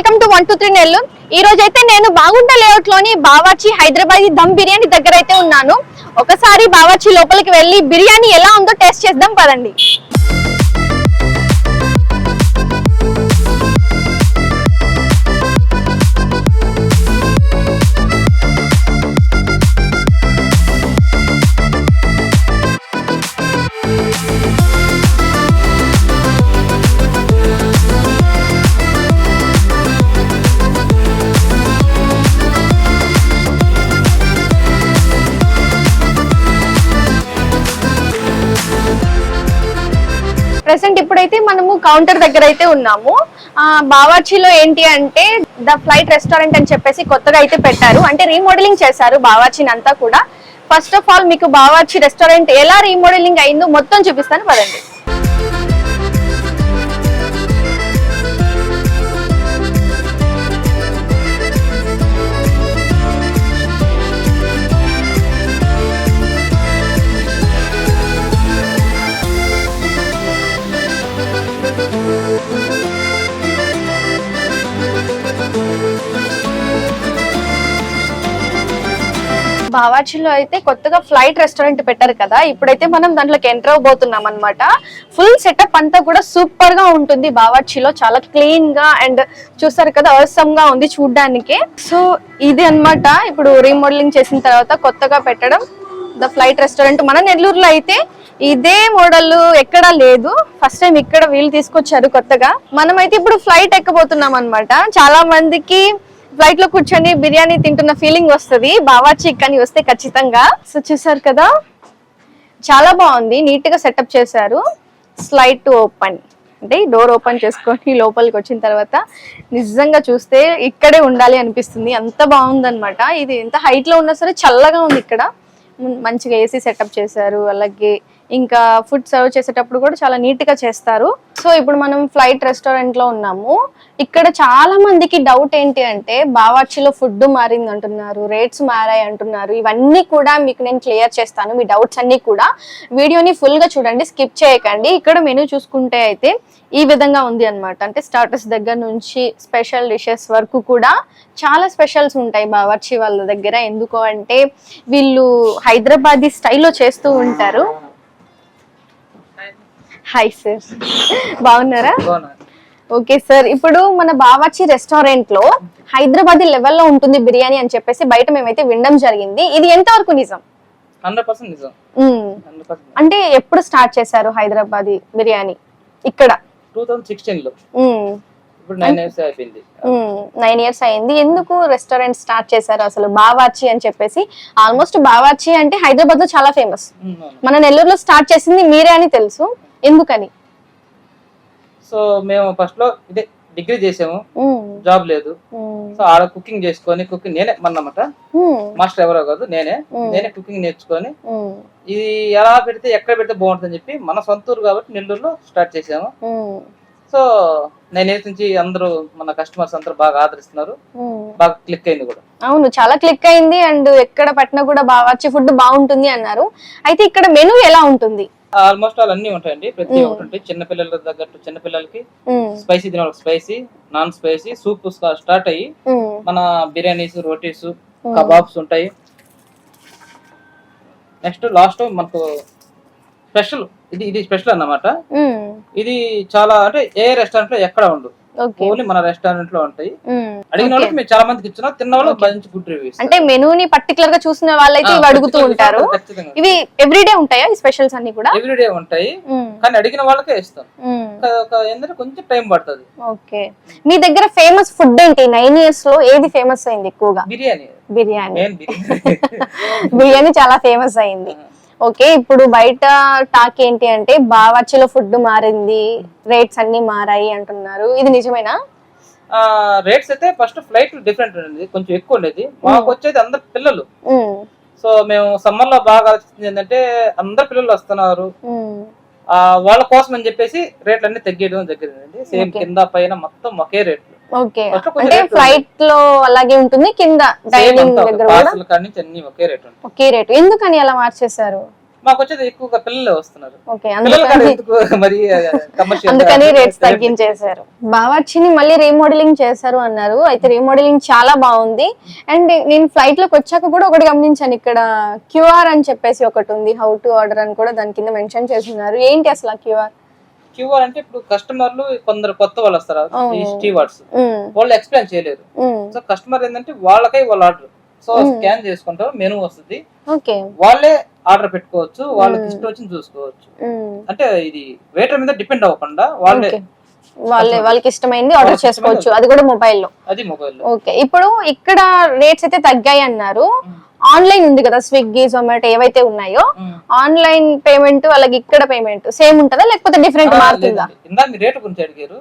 Welcome to one two three నెల్లు ఈ రోజు అయితే నేను బాగుంట లేఅవుట్లోని బావార్చి హైదరాబాద్ దమ్ బిర్యానీ దగ్గర అయితే ఉన్నాను. ఒకసారి బావార్చి లోపలికి వెళ్ళి బిర్యానీ ఎలా ఉందో టేస్ట్ చేద్దాం పదండి. ప్రెసెంట్ ఇప్పుడైతే మనము కౌంటర్ దగ్గర అయితే ఉన్నాము బావార్చిలో ఏంటి అంటే ద ఫ్లైట్ రెస్టారెంట్ అని చెప్పేసి కొత్తగా అయితే పెట్టారు. అంటే రీమోడలింగ్ చేశారు బావార్చిని అంతా కూడా. ఫస్ట్ ఆఫ్ ఆల్ మీకు బావార్చి రెస్టారెంట్ ఎలా రీమోడలింగ్ అయిందో మొత్తం చూపిస్తాను. పదండి. బావాచిలో అయితే కొత్తగా ఫ్లైట్ రెస్టారెంట్ పెట్టారు కదా ఇప్పుడైతే మనం దాంట్లోకి ఎంటర్ అవబోతున్నాం అనమాట ఫుల్ సెటప్ అంతా కూడా సూపర్గా ఉంటుంది బావాచిలో చాలా క్లీన్గా అండ్ చూస్తారు కదా అవసరం గా ఉంది చూడడానికి. సో ఇది అన్నమాట. ఇప్పుడు రీమోడలింగ్ చేసిన తర్వాత కొత్తగా పెట్టడం ద ఫ్లైట్ రెస్టారెంట్. మన నెల్లూరులో అయితే ఇదే మోడల్ ఎక్కడా లేదు. ఫస్ట్ టైం ఇక్కడ వీళ్ళు తీసుకొచ్చారు కొత్తగా. మనమైతే ఇప్పుడు ఫ్లైట్ ఎక్కబోతున్నాం అనమాట చాలా మందికి ఫ్లైట్లో కూర్చొని బిర్యానీ తింటున్న ఫీలింగ్ వస్తుంది. బావాచి అని వస్తే ఖచ్చితంగా. సో చూసారు కదా? చాలా బాగుంది. నీట్గా సెటప్ చేశారు. స్లైడ్ టు ఓపెన్ అంటే డోర్ ఓపెన్ చేసుకొని లోపలికి వచ్చిన తర్వాత నిజంగా చూస్తే ఇక్కడే ఉండాలి అనిపిస్తుంది. అంత బాగుందనమాట ఇది ఎంత హైట్లో ఉన్నా సరే చల్లగా ఉంది ఇక్కడ. మంచిగా ఏసీ సెటప్ చేశారు. అలాగే ఇంకా ఫుడ్ సర్వ్ చేసేటప్పుడు కూడా చాలా నీట్గా చేస్తారు. సో ఇప్పుడు మనం ఫ్లైట్ రెస్టారెంట్లో ఉన్నాము. ఇక్కడ చాలా మందికి డౌట్ ఏంటి అంటే బావార్చిలో ఫుడ్ మారింది అంటున్నారు రేట్స్ మారాయి అంటున్నారు. ఇవన్నీ కూడా మీకు నేను క్లియర్ చేస్తాను మీ డౌట్స్ అన్ని కూడా. వీడియోని ఫుల్గా చూడండి స్కిప్ చేయకండి. ఇక్కడ మెనూ చూసుకుంటే అయితే ఈ విధంగా ఉంది అన్నమాట. అంటే స్టార్టర్స్ దగ్గర నుంచి స్పెషల్ డిషెస్ వరకు కూడా చాలా స్పెషల్స్ ఉంటాయి బావర్చి వాళ్ళ దగ్గర. ఎందుకు అంటే వీళ్ళు హైదరాబాదీ స్టైల్లో చేస్తూ ఉంటారు. హాయ్ సార్ బాగున్నారా? ఓకే సార్ ఇప్పుడు మన బావాచి రెస్టారెంట్లో హైదరాబాదీ లెవెల్లో ఉంటుంది బిర్యానీ అని చెప్పేసి బయట మేమైతే వినడం జరిగింది. ఇది నిజం? హండ్రెడ్ పర్సెంట్ నిజం. అంటే ఎప్పుడు స్టార్ట్ చేశారు హైదరాబాదీ బిర్యానీ? ఇక్కడ? టూ థౌసండ్ సిక్స్టీన్లో మ్మ్. ఇప్పుడు నైన్ ఇయర్స్ అయింది. ఎందుకు రెస్టారెంట్ స్టార్ట్ చేశారు అసలు బావాచి అని చెప్పేసి? ఆల్మోస్ట్ బావాచి అంటే హైదరాబాద్లో చాలా ఫేమస్. మన నెల్లూరులో స్టార్ట్ చేసింది మీరే అని తెలుసు. ఎందుకని సో మేము ఫస్ట్లో ఇదే డిగ్రీ చేసాము. జాబ్ లేదు. సో ఆడ కుకింగ్ చేసుకొని కుకింగ్ నేనే మన్నమాట. మాస్టర్ ఎవరో కాదు నేనే. నేనే కుకింగ్ నేర్చుకొని. ఇది ఎలా పెడితే ఎక్కడ పెడితే బాగుంటుందని చెప్పి మన సొంత ఊరు కాబట్టి నెల్లూరులో స్టార్ట్ చేసాము. సో నైన్ నుంచి అందరూ మన కస్టమర్స్ అందరూ బాగా ఆదరిస్తున్నారు. బాగా క్లిక్ అయింది కూడా అవును చాలా క్లిక్ అయింది అండ్ ఎక్కడ పట్టినా కూడా బావాచి ఫుడ్ బాగుంటుంది అన్నారు అయితే ఇక్కడ మెనూ ఎలా ఉంటుంది ఆల్మోస్ట్ ఆల్ అన్ని ఉంటాయండి. ప్రతి ఒక్కటి ఉంటాయి. చిన్న పిల్లల తగ్గట్టు చిన్న పిల్లలకి. స్పైసీ తినే spicy non spicy soup start అయ్యి. మన బిర్యానీస్ రోటీస్ కబాబ్స్ ఉంటాయి. నెక్స్ట్ లాస్ట్ మనకు స్పెషల్ ఇది ఇది స్పెషల్ అన్నమాట. ఇది చాలా అంటే ఏ రెస్టారెంట్లో ఎక్కడ ఉండదు. ఓన్లీ మన రెస్టారెంట్లో ఉంటాయి. అడిగిన వాళ్ళకి మేము చాలా మందికి ఇచ్చిన తిన్న వాళ్ళకి మంచి గుడ్ రివ్యూస్ అంటే మెనూని పర్టికులర్గా చూసిన వాళ్ళైతే ఇవి అడుగుతూ ఉంటారు. ఇవి ఎవ్రీడే ఉంటాయా ఈ స్పెషల్స్ అన్ని కూడా? ఎవ్రీడే ఉంటాయి. కానీ అడిగిన వాళ్ళకే ఇస్తాం. ఏంటంటే కొంచెం టైం పడుతుంది. ఓకే. మీ దగ్గర ఫేమస్ ఫుడ్ ఏంటి? నైన్ ఇయర్స్లో ఏది ఫేమస్ అయింది ఎక్కువగా? బిర్యానీ. బిర్యానీ. బిర్యానీ. చాలా ఫేమస్ అయింది. ఓకే ఇప్పుడు బయట టాక్ ఏంటి అంటే బావాచిలో ఫుడ్ మారింది రేట్స్ అన్ని మారాయి అంటున్నారు. ఇది నిజమేనా? రేట్స్ అయితే ఫస్ట్ ఫ్లైట్ డిఫరెంట్ ఉండేది కొంచెం ఎక్కువ ఉండేది. మాకు వచ్చేది అందరు పిల్లలు. మ్మ్. సో మేము సమ్మర్లో బాగా ఆలోచించింది ఏంటంటే అందరు పిల్లలు వస్తున్నారు. ఆ వాళ్ళ కోసం అని చెప్పేసి రేట్లు అన్ని తగ్గేయడం జరిగిందండి. సేమ్ కింద పైన మొత్తం ఒకే రేట్లు. ఓకే. అంటే ఫ్లైట్లో అలాగే ఉంటుంది కింద డైనింగ్ దగ్గర కూడా? అన్ని ఒకే రేట్ ఉంటాయి ఒకే రేటు. ఎందుకని అలా మార్చేశారు? మాకు వచ్చేది ఎక్కువగా పిల్లలే వస్తున్నారు. అందుకని రేట్స్ తగ్గించేశారు. బావర్చిని మళ్ళీ రీమోడలింగ్ చేశారు అన్నారు. అయితే రీమోడలింగ్ చాలా బాగుంది. అండ్ నేను ఫ్లైట్లోకి వచ్చాక కూడా ఒకటి గమనించాను. ఇక్కడ క్యూఆర్ అని చెప్పేసి ఒకటి ఉంది. హౌ టు ఆర్డర్ అని కూడా దాని కింద మెన్షన్ చేస్తున్నారు ఏంటి అసలు క్యూఆర్? క్యూఆర్ అంటే ఇప్పుడు కస్టమర్లు కొందరు కొత్త వాళ్ళు వస్తారు. ఈ స్టీవార్డ్స్ వాళ్ళు ఎక్స్ప్లెయిన్ చేయలేరు. సో కస్టమర్ ఏంటంటే వాళ్ళకై వాళ్ళ ఆర్డర్ సో. స్కాన్ చేసుకుంటారు మెనూ వస్తుంది. వాళ్ళే ఆర్డర్ పెట్టుకోవచ్చు వాళ్ళకి ఇష్టం వచ్చింది చూసుకోవచ్చు. అంటే ఇది వెయిటర్ మీద డిపెండ్ అవ్వకుండా వాళ్ళే వాళ్ళే వాళ్ళకి ఇష్టమైంది ఆర్డర్ చేసుకోవచ్చు. అది కూడా మొబైల్లో అది మొబైల్ ఓకే. ఇప్పుడు ఇక్కడ రేట్స్ అయితే తగ్గాయి అన్నారు. ఆన్లైన్ ఉంది కదా స్విగ్గీ జొమాటో ఏవైతే ఉన్నాయో ఆన్లైన్ పేమెంట్ అలాగే ఇక్కడ పేమెంట్ సేమ్ ఉంటుందా లేకపోతే డిఫరెంట్ మారుతుందా? రేటు గురించి అడిగారు.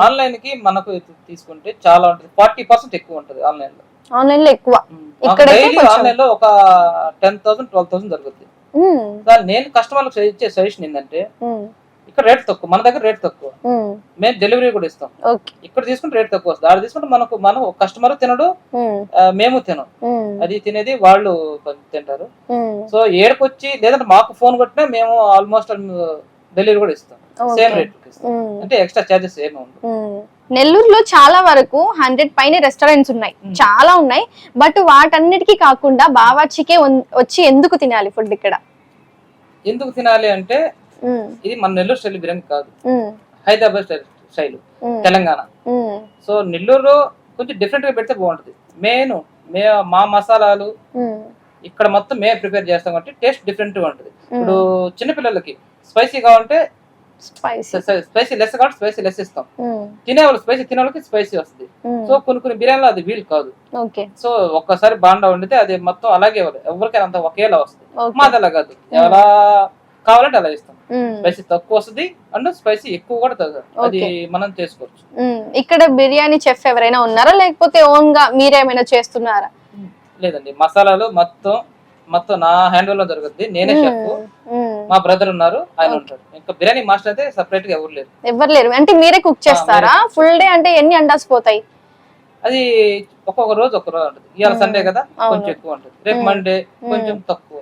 ఆన్లైన్కి మనకు తీసుకుంటే చాలా ఉంటుంది. ఫార్టీ పర్సెంట్ ఎక్కువ ఉంటుంది ఆన్లైన్లో ఆన్లైన్లో ఎక్కువ కొంచెం- ఆన్లైన్లో ఒక టెన్ థౌసండ్ ట్వెల్వ్ థౌసండ్ కానీ నేను కస్టమర్లకు ఇచ్చే సజెషన్ ఏంటంటే ఇక్కడ రేట్ తక్కువ మన దగ్గర రేట్ తక్కువ. మేము. డెలివరీ కూడా ఇస్తాం. ఇక్కడ తీసుకుంటే రేట్ తక్కువ వస్తుంది. ఆడ తీసుకుంటే మనకు మనం కస్టమర్ తినడు మేము. తినం. అది తినేది వాళ్ళు తింటారు. సో ఏడుకొచ్చి లేదంటే మాకు ఫోన్ కొట్టినా మేము ఆల్మోస్ట్ డెలివరీ కూడా ఇస్తాం. సేమ్. రేట్ అంటే ఎక్స్ట్రా చార్జెస్ ఏమి ఉండవు. నెల్లూరులో చాలా వరకు హండ్రెడ్ పైన రెస్టారెంట్స్ ఉన్నాయి. చాలా ఉన్నాయి. బట్ వాటన్నిటికీ కాకుండా బావాచికే ఉన్- వచ్చి ఎందుకు తినాలి ఫుడ్ ఇక్కడ? ఎందుకు తినాలి అంటే ఇది మన నెల్లూరు స్టైల్ బిర్యానీ కాదు. ఉమ్, హైదరాబాద్ స్టైల్ స్టైల్. ఉమ్, తెలంగాణ. సో నెల్లూరులో కొంచెం డిఫరెంట్గా పెడితే బాగుంటుంది. మెయిన్ మే మా మసాలాలు ఇక్కడ మొత్తం మేము ప్రిపేర్ చేస్తాం కాబట్టి టేస్ట్ డిఫరెంట్గా ఉంటుంది. ఇప్పుడు చిన్నపిల్లలకి స్పైసీ కావాలంటే స్పైసీ లెస్ కాబట్టి స్పైసీ లెస్ ఇస్తాం. ఉమ్, తినే వాళ్ళు స్పైసీ తినే వాళ్ళకి స్పైసీ వస్తుంది సో కొన్ని కొన్ని బిర్యానీలో అది వీలు కాదు. సో ఒక్కసారి బాండా వండితే అది మొత్తం అలాగే ఎవరికైనా అంత ఒకేలా వస్తుంది. మాది అలా కాదు. ఎలా కావాలంటే అలా ఇస్తాం స్పైసీ తక్కువ వస్తుంది అండ్ స్పైసీ ఎక్కువ కూడా తగ్గదు అది మనం చేసుకోవచ్చు. ఇక్కడ బిర్యానీ చెఫ్ ఎవరైనా ఉన్నారా? లేకపోతే ఓన్గా మీరేమైనా చేస్తున్నారా? లేదండి. మసాలాలు మొత్తం మొత్తం నా హ్యాండ్లో జరుగుద్ది నేనే ఉమ్, మా బ్రదర్ ఉన్నారు ఆయన ఉంటారు ఇంకా బిర్యానీ మాస్టర్ అయితే సపరేట్గా ఎవరు లేరు. ఎవరు లేరు. అంటే మీరే కుక్ చేస్తారా? ఫుల్ డే అంటే ఎన్ని అండాస్ పోతాయి? అది ఒక్కొక్క రోజు ఒక్క రోజు ఉంటుంది. ఇవాళ సండే కదా. కొంచెం ఎక్కువ ఉంటుంది. రేపు. మండే కొంచెం తక్కువ.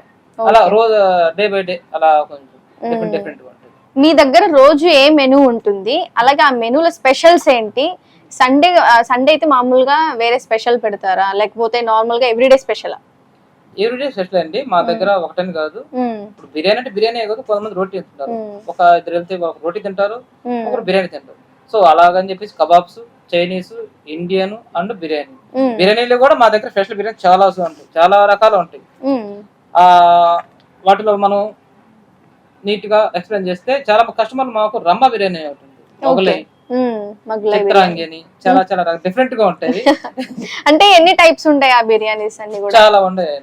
అలా రోజు డే బై డే అలా కొంచెం డిఫరెంట్ డిఫరెంట్ ఉంటుంది. మీ దగ్గర రోజు ఏ మెనూ ఉంటుంది? అలాగే ఆ మెనూలో స్పెషల్స్ ఏంటి? సండే సండే అయితే మామూలుగా వేరే స్పెషల్ పెడతారా? లేకపోతే నార్మల్గా ఎవ్రీడే స్పెషల్ ఎవ్రీడే స్పెషల్ అండి. మా దగ్గర ఒకటని కాదు. ఇప్పుడు బిర్యానీ అంటే బిర్యానీ కాదు కొంతమంది రోటీ తింటారు. ఒక ఇద్దరు వెళ్తే ఒక రోటీ తింటారు ఒకరు బిర్యానీ తింటారు. సో అలాగని చెప్పేసి kebabs Chinese Indian and biryani. బిర్యానీలో కూడా మా దగ్గర స్పెషల్ బిర్యానీ చాలా ఉంటాయి. చాలా రకాలు ఉంటాయి. వాటిలో మనం నీట్గా ఎక్స్ప్లెయిన్ చేస్తే చాలా కస్టమర్లు మాకు రమ్మ బిర్యానీ ఉంటుంది మొగలై చిత్రాంగి అని చాలా చాలా డిఫరెంట్గా ఉంటాయి. అంటే ఎన్ని టైప్స్ ఉంటాయి ఆ బిర్యానీస్ అన్ని కూడా? చాలా ఉన్నాయి.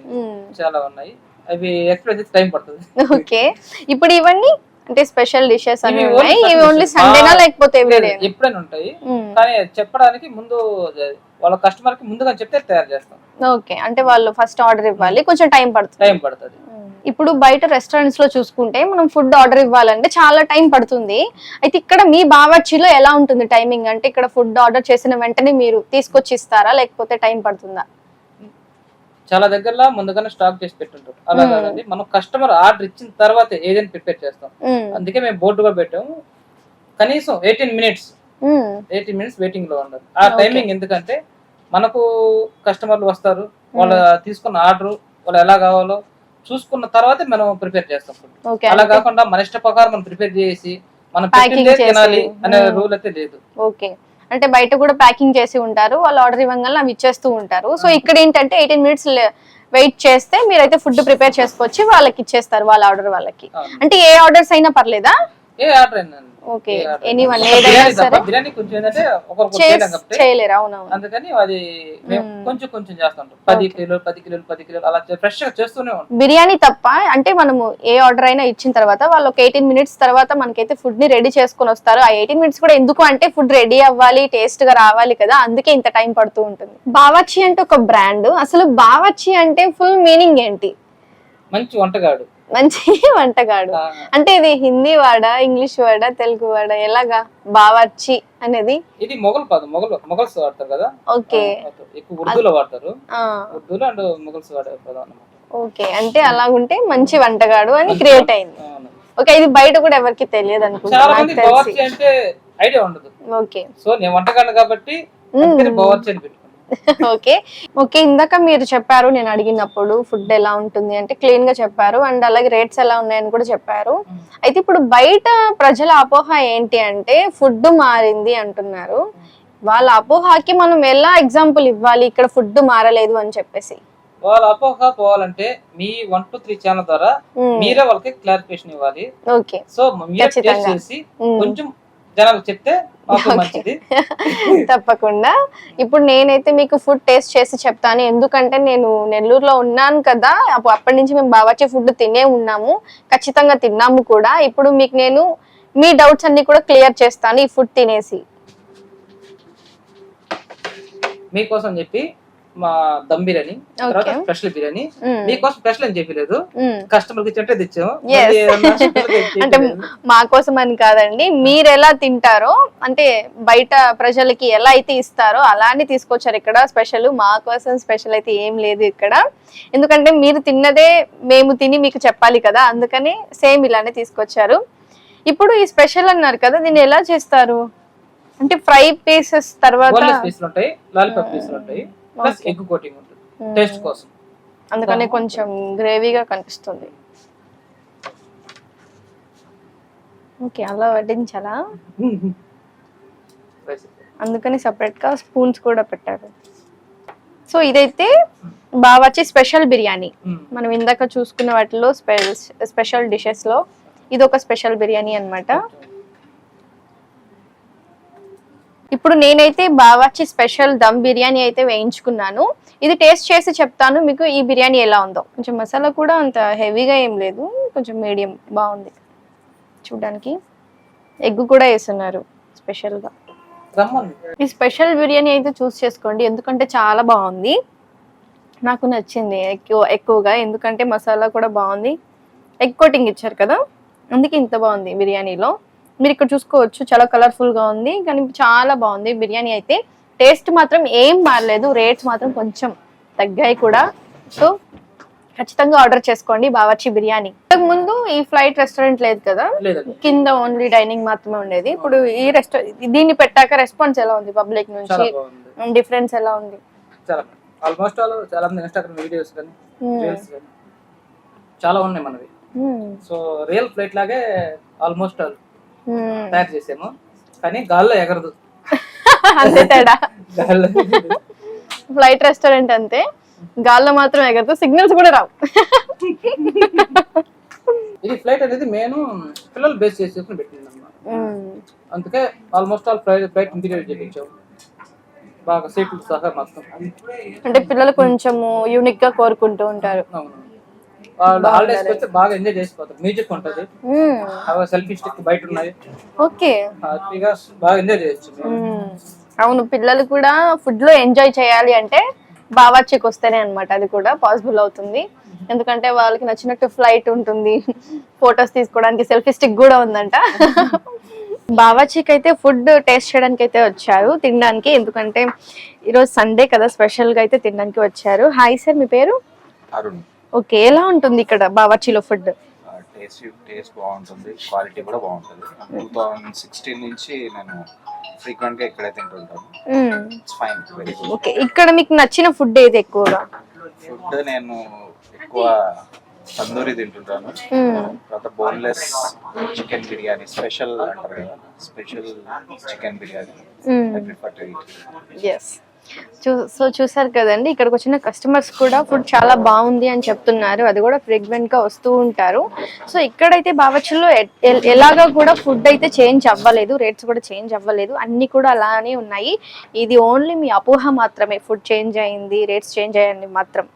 చాలా ఉన్నాయి. అవి ఎక్స్ప్లెయిన్ చేసి టైం పడుతుంది. ఓకే. ఇప్పుడు ఇవన్నీ అంటే స్పెషల్ డిషెస్ అన్ని ఉన్నాయి? ఇవి ఓన్లీ. సండేనా లేకపోతే ఎప్పుడైనా ఉంటాయి. కానీ చెప్పడానికి ముందు వాళ్ళ కస్టమర్కి ముందుగా చెప్తే తయారు చేస్తాం. ఓకే అంటే వాళ్ళు ఫస్ట్ ఆర్డర్ ఇవ్వాలి కొంచెం టైం పడుతుంది. టైం పడుతుంది. ఇప్పుడు బయట రెస్టారెంట్స్లో చూసుకుంటే మనం ఫుడ్ ఆర్డర్ ఇవ్వాలంటే చాలా టైం పడుతుంది. అయితే ఇక్కడ మీ బావర్చిలో ఎలా ఉంటుంది టైమింగ్ అంటే ఇక్కడ ఫుడ్ ఆర్డర్ చేసిన వెంటనే మీరు తీసుకొచ్చి ఇస్తారా లేకపోతే టైం పడుతుందా? చాలా దగ్గరలో ముందుగానే స్టాక్ చేసి పెట్టుంటారు. అలా Hmm. కాదండి మనం కస్టమర్ ఆర్డర్ ఇచ్చిన తర్వాత ఏదైనా ప్రిపేర్ చేస్తాం. అందుకే మేము బోర్డు కూడా పెట్టాము. కనీసం ఎయిటీన్ మినిట్స్ ఎయిటీన్ మినిట్స్ వెయిటింగ్లో ఉండాలి. ఆ. టైమింగ్ ఎందుకంటే మనకు కస్టమర్లు వస్తారు వాళ్ళ తీసుకున్న ఆర్డర్ వాళ్ళు ఎలా కావాలో చూసుకున్న తర్వాతే మనం ప్రిపేర్ చేస్తాం ఫుడ్. ఓకే అలా కాకుండా మన ఇష్ట ప్రకారం మనం ప్రిపేర్ చేసి మనం తినాలి అనే. రూల్ అయితే లేదు. ఓకే అంటే బయట కూడా ప్యాకింగ్ చేసి ఉంటారు వాళ్ళు ఆర్డర్ ఇవ్వగానే అవి ఇచ్చేస్తూ ఉంటారు. సో ఇక్కడ ఏంటంటే ఎయిటీన్ మినిట్స్ వెయిట్ చేస్తే మీరైతే ఫుడ్ ప్రిపేర్ చేసుకొచ్చి వాళ్ళకి ఇచ్చేస్తారు వాళ్ళ ఆర్డర్ వాళ్ళకి. అంటే ఏ ఆర్డర్స్ అయినా పర్లేదా? ఏ ఆర్డర్ అయినా ఓకే. Any one. ఏదైనా సరే. బిర్యానీ కొంచెం ఏంటంటే చేయలేరు అవునవును. అందుకని అది మేము. కొంచెం కొంచెం చేస్తుంటాం. పది. కిలోలు పది కిలోలు పది కిలోలు అలా ఫ్రెష్గా చేస్తూనే ఉంటాం. బిర్యానీ తప్ప అంటే మనము ఏ ఆర్డర్ అయినా ఇచ్చిన తర్వాత వాళ్ళు ఒక ఎయిటీన్ మినిట్స్ తర్వాత మనకైతే ఫుడ్ని రెడీ చేసుకొని వస్తారు. ఆ ఎయిటీన్ మినిట్స్ కూడా ఎందుకు అంటే ఫుడ్ రెడీ అవ్వాలి టేస్ట్గా రావాలి కదా అందుకే ఇంత టైం పడుతూ ఉంటుంది. బావాచి అంటే ఒక బ్రాండ్. అసలు బావాచి అంటే ఫుల్ మీనింగ్ ఏంటి? మంచి వంటగాడు. మంచి వంటగాడు. అంటే ఇది హిందీ వాడా ఇంగ్లీష్ వాడా తెలుగు వాడా ఎలాగా? బావర్చి అనేది ఇది మొగల్ పదం మొగల్ మొగల్స్ వాడతారు కదా? ఓకే. ఎక్కువ ఉర్దూలో వాడతారు. ఉర్దూలో అండ్ మొగల్స్ వాడే పదం అన్నమాట. ఓకే. అంటే అలాగుంటే మంచి వంటగాడు అని క్రియేట్ అయింది. ఓకే ఇది బయట కూడా ఎవరికి తెలియదు అనుకుంటా. అంటే ఐడియా ఉండదు. ఓకే. సో నేను వంటగాను కాబట్టి బవర్చి అని పెట్టుకున్నాను ఓకే. ఓకే ఇందాక మీరు చెప్పారు నేను అడిగినప్పుడు ఫుడ్ ఎలా ఉంటుంది అంటే క్లీన్గా చెప్పారు అండ్ అలాగే రేట్స్ ఎలా ఉన్నాయని కూడా చెప్పారు. అయితే ఇప్పుడు బయట ప్రజల అపోహ ఏంటి అంటే ఫుడ్ మారింది అంటున్నారు. వాళ్ళ అపోహకి మనం ఎలా ఎగ్జాంపుల్ ఇవ్వాలి? ఇక్కడ ఫుడ్ మారలేదు అని చెప్పేసి. వాళ్ళ అపోహ పోవాలంటే మీ వన్ టూ త్రీ ఛానల్ ద్వారా. మీరే వాళ్ళకి క్లారిఫికేషన్ ఇవ్వాలి. ఓకే. సో మీరే టేస్ట్ ఖచ్చితంగా. చేసి. కొంచెం జనాలకు చెప్తే మంచిది. తప్పకుండా. ఇప్పుడు నేనైతే మీకు ఫుడ్ టేస్ట్ చేసి చెప్తాను. ఎందుకంటే నేను నెల్లూరులో ఉన్నాను కదా అప్పు- అప్పటి నుంచి మేము బావాచి ఫుడ్ తినే ఉన్నాము. ఖచ్చితంగా తిన్నాము కూడా. ఇప్పుడు మీకు నేను మీ డౌట్స్ అన్ని కూడా క్లియర్ చేస్తాను ఈ ఫుడ్ తినేసి. మీకోసం చెప్పి మా దమ్ బిర్యానీ తర్వాత. స్పెషల్ బిర్యానీ. మీకోసం స్పెషల్ అని చెప్పలేదు. కస్టమర్కి తెచ్చాము. అంటే. మా కోసం అని కాదండి. మీరు ఎలా తింటారో అంటే బయట ప్రజలకి ఎలా అయితే ఇస్తారో అలానే తీసుకొచ్చారు ఇక్కడ స్పెషల్. మా కోసం స్పెషల్ అయితే ఏం లేదు ఇక్కడ. ఎందుకంటే మీరు తిన్నదే మేము తిని మీకు చెప్పాలి కదా. అందుకని సేమ్ ఇలానే తీసుకొచ్చారు. ఇప్పుడు ఈ స్పెషల్ అన్నారు కదా దీన్ని ఎలా చేస్తారు? అంటే ఫ్రై పీసెస్ తర్వాత ఉంటాయి లాలీపాప్ పీసులు ఉంటాయి. ప్లస్. ఎగ్ కోటింగ్ ఉంటుంది. టేస్ట్ కోసం. అందుకని కొంచెం గ్రేవీగా కనిపిస్తుంది. ఓకే అలా వడ్డించాలా? అందుకని separate గా స్పూన్స్ కూడా పెట్టారు. సో ఇదైతే బావాచి స్పెషల్ బిర్యానీ. మ్మ్. మనం ఇందాక చూసుకున్న వాటిలో స్పెషల్ డిషెస్లో ఇది ఒక స్పెషల్ బిర్యానీ అన్నమాట. ఇప్పుడు నేనైతే బావాచి స్పెషల్ దమ్ బిర్యానీ అయితే వేయించుకున్నాను. ఇది టేస్ట్ చేసి చెప్తాను మీకు ఈ బిర్యానీ ఎలా ఉందో. కొంచెం మసాలా కూడా అంత హెవీగా ఏం లేదు కొంచెం మీడియం బాగుంది. చూడడానికి. ఎగ్ కూడా వేస్తున్నారు స్పెషల్గా. ఈ స్పెషల్ బిర్యానీ అయితే చూస్ చేసుకోండి ఎందుకంటే చాలా బాగుంది. నాకు నచ్చింది ఎక్కువ ఎక్కువగా ఎందుకంటే మసాలా కూడా బాగుంది. ఎగ్ కోటింగ్ ఇచ్చారు కదా అందుకే ఇంత బాగుంది బిర్యానీలో. మీరు ఇక్కడ చూసుకోవచ్చు చాలా కలర్ఫుల్గా ఉంది. కానీ చాలా బాగుంది బిర్యానీ అయితే. టేస్ట్ మాత్రం ఏం మారలేదు రేట్స్ మాత్రం కొంచెం తగ్గాయి కూడా. సో ఖచ్చితంగా ఆర్డర్ చేసుకోండి బావర్చి బిర్యానీ. ఇంతకు ముందు ఈ ఫ్లైట్ రెస్టారెంట్ లేదు కదా? కింద ఓన్లీ డైనింగ్ మాత్రమే ఉండేది. ఇప్పుడు ఈ రెస్టా దీన్ని పెట్టాక రెస్పాన్స్ ఎలా ఉంది పబ్లిక్ నుంచి? డిఫరెన్స్ ఎలా ఉంది? చాలా ఆల్మోస్ట్ ఆల్ చాలా మంది ఇన్స్టాగ్రామ్ వీడియోస్ కానీ రీల్స్ కానీ చాలా ఉన్నాయి మనవి. సో రియల్ ఫ్లైట్ లాగే ఆల్మోస్ట్ ఆల్. తయారు చేసాము. కానీ గాల్లో ఎగరదు. అంతే తేడా. ఫ్లైట్ రెస్టారెంట్ అంతే. గాల్లో మాత్రం ఎగరదు. సిగ్నల్స్ కూడా రావు. ఇది ఫ్లైట్ అనేది నేను పిల్లలు బేస్ చేసి పెట్టింది. అందుకే almost all flight flight interior చేయించాము బాగా సీట్లు సహా మొత్తం. అంటే పిల్లలు కొంచెము యూనిక్గా కోరుకుంటూ ఉంటారు. అవును. వస్తే బాగా ఎంజాయ్ చేసిపోతారు. మ్యూజిక్ ఉంటుంది. సెల్ఫీ స్టిక్ బయట ఉన్నాయి. ఓకే. హ్యాపీగా బాగా ఎంజాయ్ చేయొచ్చు. అవును పిల్లలు కూడా ఫుడ్లో ఎంజాయ్ చేయాలి అంటే బావాచికి వస్తేనే అన్నమాట. అది కూడా పాసిబుల్ అవుతుంది. ఎందుకంటే వాళ్ళకి నచ్చినట్టు ఫ్లైట్ ఉంటుంది. ఫొటోస్ తీసుకోవడానికి సెల్ఫీ స్టిక్ కూడా ఉందంట. బావాచికి అయితే ఫుడ్ టేస్ట్ చేయడానికి అయితే వచ్చారు తినడానికి. ఎందుకంటే ఈరోజు సండే కదా స్పెషల్గా అయితే తినడానికి వచ్చారు. హాయ్ సార్ మీ పేరు? అరుణ్. ఓకే ఎలా ఉంటుంది ఇక్కడ బావాచిలో ఫుడ్? టేస్ట్ టేస్ట్ బాగుంటుంది క్వాలిటీ కూడా బాగుంటుంది. టూ థౌజండ్ సిక్స్టీన్ నుంచి నేను ఫ్రీక్వెంట్గా ఇక్కడే తింటుంటాను. It's fine very good okay ఇక్కడ మీకు నచ్చిన ఫుడ్ ఏది ఎక్కువగా? ఫుడ్ నేను ఎక్కువ తందూరి తింటుంటాను. మ్మ్. తర్వాత బోన్లెస్ చికెన్ బిర్యానీ స్పెషల్ అంటారు కదా special chicken biryani. I prefer to eat yes చూ సో చూసారు కదండి ఇక్కడికి వచ్చిన కస్టమర్స్ కూడా ఫుడ్ చాలా బాగుంది అని చెప్తున్నారు. అది కూడా ఫ్రీక్వెంట్గా వస్తూ ఉంటారు. సో ఇక్కడైతే బావచ్చులో ఎలాగా కూడా ఫుడ్ అయితే చేంజ్ అవ్వలేదు రేట్స్ కూడా చేంజ్ అవ్వలేదు అన్ని కూడా అలానే ఉన్నాయి. ఇది ఓన్లీ మీ అపోహ మాత్రమే ఫుడ్ చేంజ్ అయింది రేట్స్ చేంజ్ అయ్యండి మాత్రం.